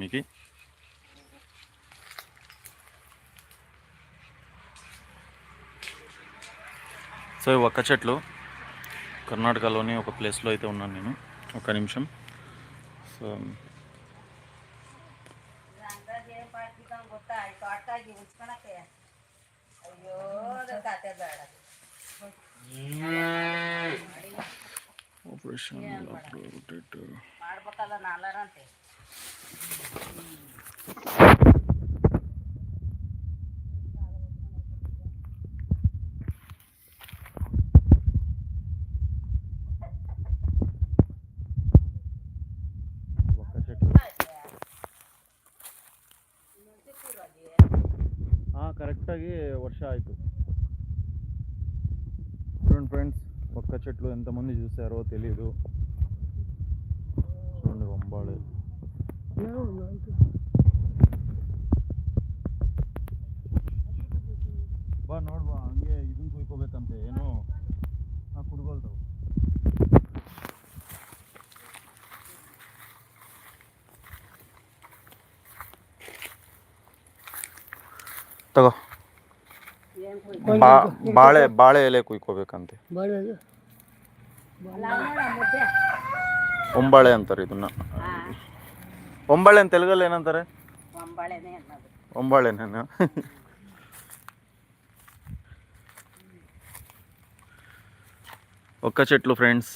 మీకు సో ఈ ఒక్క చెట్లు కర్ణాటకలోని ఒక ప్లేస్లో అయితే ఉన్నాను నేను ఒక నిమిషం సో ರಂಗಾಗಿ ಏನ್ ಮಾಡ್ತಿದ್ದಾನ್ ಗೊತ್ತಾ ಈ ತೋಟದಾಗಿ ಉಳ್ಸ್ಕೊಳಕ್ಕೆ ಅಯ್ಯೋ ಅದು ಕತೆ ಬೇಡ ಆಪರೇಷನ್ ಹಾಂ ಕರೆಕ್ಟಾಗಿ ವರ್ಷ ಆಯಿತು చూడండి ఫ్రెండ్స్ ఒక్క చెట్లు ఎంతమంది చూసారో తెలీదు చూడండి వంబాడు ಬಾ ನೋಡ್ಬಾ ಹಂಗೆ ಇದನ್ನ ಕುಯ್ಕೋಬೇಕಂತೆ ಏನು? ಆ ಕುಡ್ಕೊಳ್ತಾವ ತಗೋ. ಬಾ ಬಾಳೆ ಬಾಳೆ ಎಲೆ ಕುಯ್ಕೋಬೇಕಂತೆ. ಒಂಬಾಳೆ ಅಂತಾರೆ ಇದನ್ನ. ಹಾ ಒಂಬಾಳೆ ಅಂತ ತೆಲುಗಲ್ಲಿ ಏನಂತಾರೆ ಒಂಬಳೆನೆ ಅನ್ನೋದು ಒಂಬಾಳೆನೇನು ఒక్క చెట్లు ఫ్రెండ్స్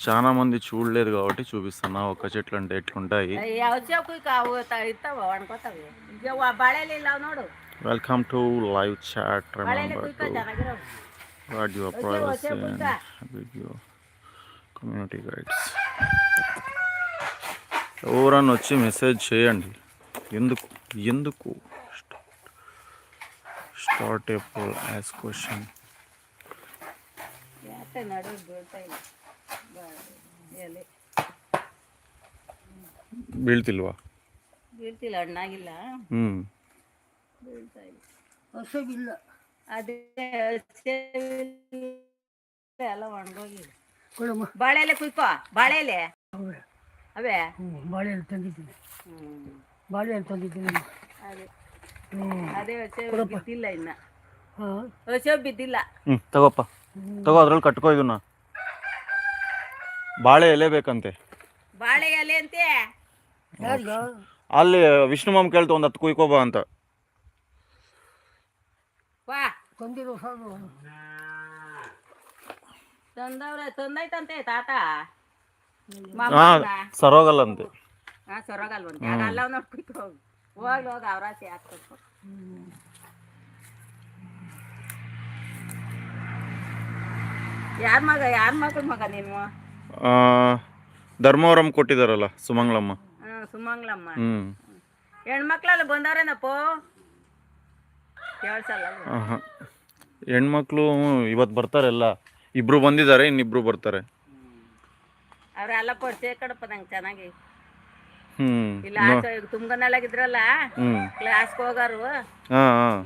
చాలా మంది చూడలేదు కాబట్టి చూపిస్తున్నా ఒక్క చెట్లు అంటే ఎట్లుంటాయి ಯಾವ ಚೌಕು ಕಾವು ಇರ್ತಾವ ಒಣ್ಕೋತಾವೆ ಈಗ ವ- ಬಾಳೆಲೆ ಇಲ್ಲ ನೋಡು welcome to live chat ಬಾಳೆಲೆ remember ಕುಯ್ಕೊ to ಚೆನ್ನಾಗಿರೋ గాడ్ యువర్ వచ్చే, ప్రైవసీ వచ్చే, అండ్ కుయ్కా. Video community guides ఎవరన్నా వచ్చి మెసేజ్ చేయండి ఎందుకు ఎందుకు start a poll as question ಯಾಕೆ ನಡು ಬೀಳ್ತಾ ಇಲ್ಲ ಬಾ- ಎಲೆ ಬೀಳ್ತಿಲ್ವಾ ಬೀಳ್ತಿಲ್ಲ ಹಣ್ಣಾಗಿಲ್ಲ ಹ್ಞೂ ಬೀಳ್ತಾ ಇಲ್ಲ ಹಸಿವಿಲ್ಲ ಅದೇ ಹಸಿವಿಲ್ಲ, ಎಲ್ಲ ಒಣಗೋಗಿದೆ ಬಾಳೆಲೆ ಕುಯ್ಕೋ ಬಾಳೆಲೆ ಅವೇ? ಬಾಳೆಹಣ್ಣು ತಂದಿದ್ದೀನಿ. ಬಾಳೆಹಣ್ಣು ತಂದಿದ್ದೀನಿ. ಅದೇ. ಹ್ಞೂ ಅದೇ ಹಸಿವು ಬಿದ್ದಿಲ್ಲ ಇನ್ನ. ಹಾಂ? ಹಸಿವು ಬಿದ್ದಿಲ್ಲ. ಹ್ಞೂ ತಗೋಪ್ಪ. ತಗೋ ಅದ್ರಲ್ಲಿ ಕಟ್ಕೋ ಇದನ್ನ. ಬಾಳೆ ಎಲೆ ಬೇಕಂತೆ. ಬಾಳೆ ಎಲೆ ಅಂತೆ? ಅಲ್ಲಿ ವಿಷ್ಣು ಮಾಮ್ ಕೇಳ್ತು ಒಂದು ಹತ್ತು ಕುಯ್ಕೋಬಾ ಅಂತ. ವಾ. ತಂದಿರೋ ಸಾರು. ತಂದವ್ರೆ ತಂದೈತಂತೆ ತಾತ? ಹಾಂ ಸರೋಗಲ್ಲಂತೆ ಹಾ ಸೊರಗಲ್ವಂತೆ ಆಗ ಅಲ್ಲ ನೋಡ್ಕೊಯ್ತು ಹೋಗಿ ಹೋಗ್ಲಿ ಹೋಗಿ ಅವ್ರಾಸಿ ಹಾಕ್ಬೇಕು ಯಾರ ಮಗ ಯಾರ ಮಗ ನೀನು? ಆ, ಧರ್ಮವರಂ ಕೊಟ್ಟಿದಾರಲ್ಲ ಸುಮಂಗ್ಲಮ್ಮ. ಹ್ಞೂ ಸುಮಂಗ್ಲಮ್ಮ. ಹ್ಮ್. ಹೆಣ್ಮಕ್ಳೆಲ್ಲ ಬಂದವ್ರೇನಪ್ಪ? ಕೇಳ್ಸಲ್ಲ ಹೆಣ್ಮಕ್ಳು ಇವತ್ತು ಬರ್ತಾರೆ ಎಲ್ಲ. ಇಬ್ರು ಬಂದಿದ್ದಾರೆ ಇನ್ನಿಬ್ರು ಬರ್ತಾರೆ. ಅವರೆಲ್ಲ ಪರಿಚಯ ಕಡಪದಂಗೆ ಚೆನ್ನಾಗಿ. ಇಲ್ಲ ಈಗ ತುಂಗನಲ್ಲಾಗಿದ್ರಲ್ಲ ಕ್ಲಾಸ್ಗೆ ಹೋಗಾರು.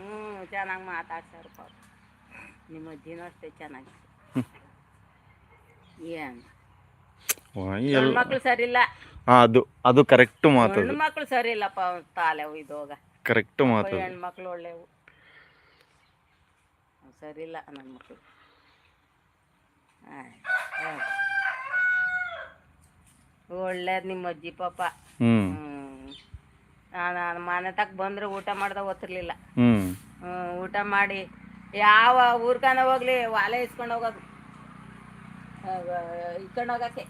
ಹ್ಮ್ ಚೆನ್ನಾಗಿ ಮಾತಾಡ್ಸಾರು ನಿಮ್ಮ ಅಜ್ಜಿನೂ ಅಷ್ಟೇ ಚೆನ್ನಾಗಿ. ಏನ್? ಮಕ್ಳು ಸರಿಲ್ಲ. ಅದು ಅದು ಕರೆಕ್ಟ್ ಮಾತು ಮಕ್ಕಳು ಸರಿ ಇಲ್ಲಪ್ಪ ತಾಲೆವು ಇದೋಗ ಕರೆಕ್ಟ್ ಮಾತು ಹೆಣ್ಮಕ್ಳು ಒಳ್ಳೆವು. ಸರಿ ಇಲ್ಲ ನನ್ನ ಮಕ್ಕಳು ಹಾಂ ಒಳ್ಳೇದ್ ನಿಮ್ಮ ಅಜ್ಜಿ ಪಾಪ. ಹ್ಮ್. ನಾನು ಮನೆ ತಕ್ ಬಂದ್ರೆ ಊಟ ಮಾಡ್ದ ಓದ್ತಿರ್ಲಿಲ್ಲ ಹ್ಮ್. ಊಟ ಮಾಡಿ ಯಾವ ಊರ್ಕನ ಹೋಗ್ಲಿ ವಾಲೆ ಇಸ್ಕೊಂಡು ಹೋಗೋದು. ಇಸ್ಕೊಂಡ್ ಹೋಗಕ್ಕೆ.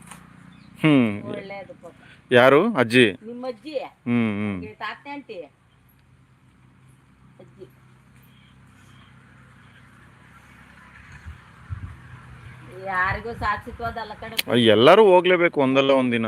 ಒಳ್ಳೇದು ಪಾಪ. ಯಾರು? ಅಜ್ಜಿ? ನಿಮ್ಮ ಅಜ್ಜಿ? ಹ್ಮ್ ಹ್ಮ್. ತಾತನೆ ಅಂಟಿ ಅಜ್ಜಿ. ಯಾರಿಗೂ ಸಾಕ್ಷಿತ್ವದಲ್ಲ ಕಡೆ ಎಲ್ಲರೂ ಹೋಗ್ಲೇಬೇಕು ಒಂದಲ್ಲ ಒಂದಿನ.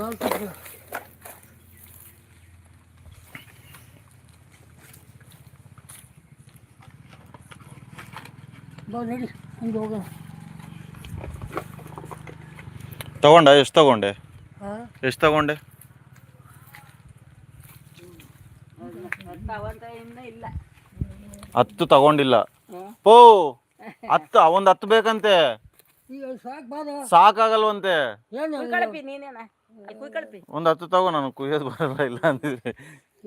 ನಾಲ್ಕು ತಗೊಂಡ ಎಷ್ಟು ತಗೊಂಡೆ? ಎಷ್ಟು ತಗೊಂಡೆ? ಹತ್ತು ತಗೊಂಡಿಲ್ಲ. ಓ ಹತ್ತು ಅವೊಂದು ಹತ್ತು ಬೇಕಂತೆ. ಸಾಕಾಗಲ್ವಂತೆ. ಒಂದು ಹತ್ತು ತಗೋ ನಾನು ಕುಯ್ಯೋದು ಬರಲ್ಲ ಇಲ್ಲ ಅಂದಿದ್ರೆ.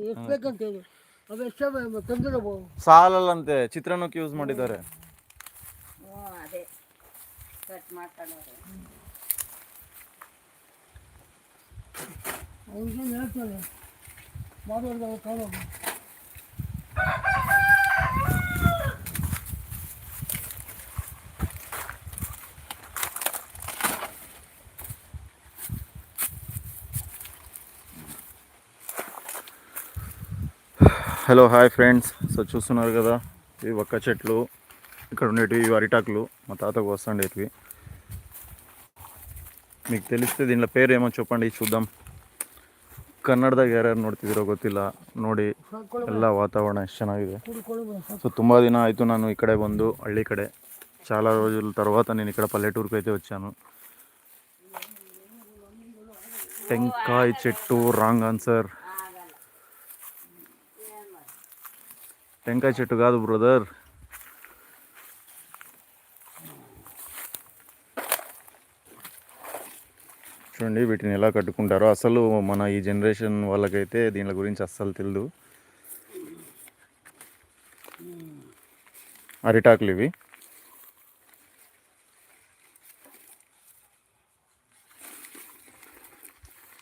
ಎಷ್ಟು ಬೇಕಂತ ಹೇಳಿ. ಅವು ಎಷ್ಟೇ ತಂದಿರಬಹುದು ಸಾಲಲ್ಲಂತೆ ಚಿತ್ರಾನ್ನಕ್ಕೆ ಯೂಸ್ ಮಾಡಿದ್ದಾರೆ. ಅದೇ. ಕಟ್ ಹೇಳ್ತಾರೆ? ಕಾಣೋದು. హలో హాయ్ ఫ్రెండ్స్ సో చూస్తున్నారు కదా ఇవి ఒక్క చెట్లు ఇక్కడ ఉండేటివి ఇవి అరిటాకులు మా తాతకు వస్తుండేటివి మీకు తెలిస్తే దీనిలో పేరు ఏమో చెప్పండి చూద్దాం కన్నడ ಯಾರ್ಯಾರು ನೋಡ್ತಿದ್ದೀರೋ ಗೊತ್ತಿಲ್ಲ ನೋಡಿ ಎಲ್ಲ వాతావరణం ಎಷ್ಟು ಚೆನ್ನಾಗಿದೆ సో తుంబ ದಿನ ಆಯಿತು ನಾನು ಈ ಕಡೆ ಬಂದು ಹಳ್ಳಿ చాలా రోజుల తర్వాత నేను ఇక్కడ పల్లెటూరుకు అయితే వచ్చాను టెంకాయ చెట్టు రాంగ్ ఆన్సర్ టెంకాయ చెట్టు కాదు బ్రదర్ చూడండి వీటిని ఎలా కట్టుకుంటారో. అసలు మన ఈ జనరేషన్ వాళ్ళకైతే దీని గురించి అస్సలు తెలియదు అరిటాకులు ఇవి.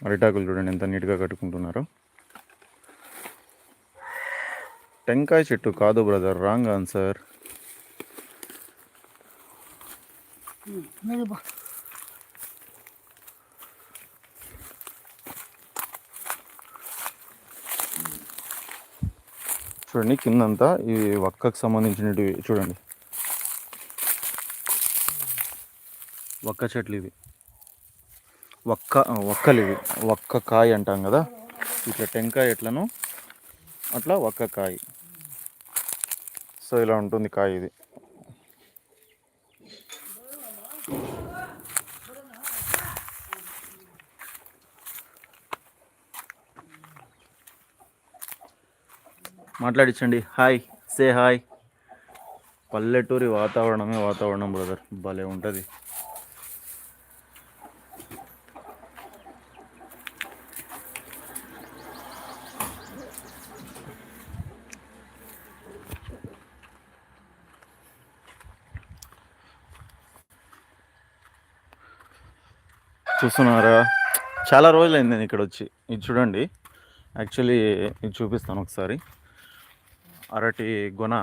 అరిటాకులు చూడండి ఎంత నీట్గా కట్టుకుంటున్నారో. టెంకాయ చెట్టు కాదు బ్రదర్ రాంగ్ ఆన్సర్. చూడండి కిందంతా ఇవి వక్కకు సంబంధించినవి చూడండి. వక్క చెట్లు ఇవి. వక్క వక్కలు ఇవి. వక్క కాయ అంటాం కదా. ఇట్లా టెంకాయ ఎట్లను అట్లా ఒక్క కాయ. సో ఇలా ఉంటుంది కాయ ఇది. మాట్లాడించండి హాయ్. Say hi. పల్లెటూరి వాతావరణమే వాతావరణం బ్రదర్. భలే ఉంటుంది. చూస్తున్నారా? చాలా రోజులైంది నేను ఇక్కడ వచ్చి ఇది చూడండి. యాక్చువల్లీ ఇది చూపిస్తాను ఒకసారి. అరటి గుణ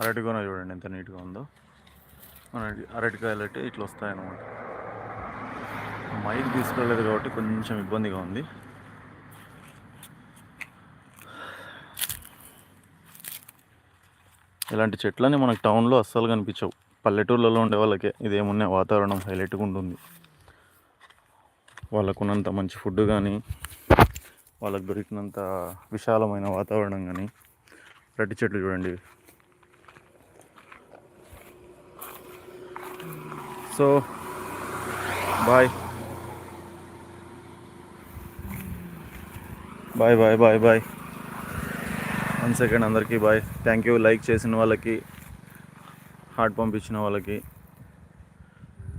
అరటి గొన చూడండి ఎంత నీట్గా ఉందో. అరటి అరటికాయలు అంటే ఇట్లా వస్తాయన్నమాట. మైక్ తీసుకెళ్ళలేదు కాబట్టి కొంచెం ఇబ్బందిగా ఉంది. ఇలాంటి చెట్లని మనకు టౌన్లో అస్సలు కనిపించవు. పల్లెటూర్లలో ఉండే వాళ్ళకే ఇదేమున్నా వాతావరణం హైలైట్గా ఉంటుంది. వాళ్ళకున్నంత మంచి ఫుడ్ కానీ వాళ్ళకు దొరికినంత విశాలమైన వాతావరణం కానీ రెడ్డి చెట్లు చూడండి. So bye bye bye bye bye one second అందరికీ బాయ్ థ్యాంక్ యూ లైక్ చేసిన వాళ్ళకి హార్ట్ పంపించిన వాళ్ళకి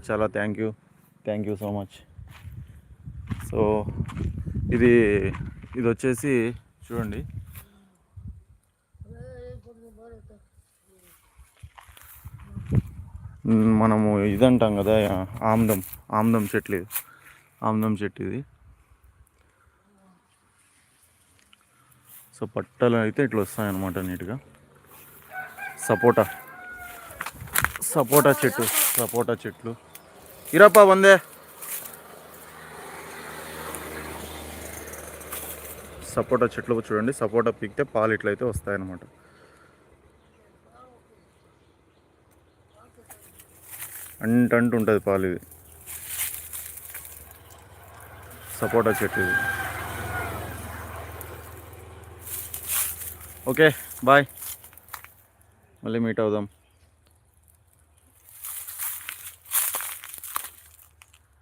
చాలా thank you thank you so much so ఇది ఇది వచ్చేసి చూడండి. మనము ఇది అంటాం కదా ఆమ్దం ఆమ్దం చెట్లు. ఇది ఆమ్దం చెట్టు ఇది. సో పట్టలు అయితే ఇట్లా వస్తాయన్నమాట నీట్గా. సపోటా. సపోటా చెట్టు సపోటా చెట్లు. ఇరప్ప వందే. సపోటా చెట్లు చూడండి సపోటా పీకితే పాలు ఇట్లయితే వస్తాయన్నమాట. అంటంటు ఉంటుంది పాలు ఇది సపోటా చెట్టు ఇది. Okay bye. మళ్ళీ మీట్ అవుదాం.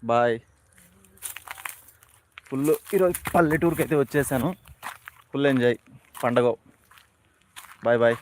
బాయ్. ఫుల్ ఈరోజు పల్లెటూరుకి అయితే వచ్చేసాను. Full enjoy. పండగ. Bye bye.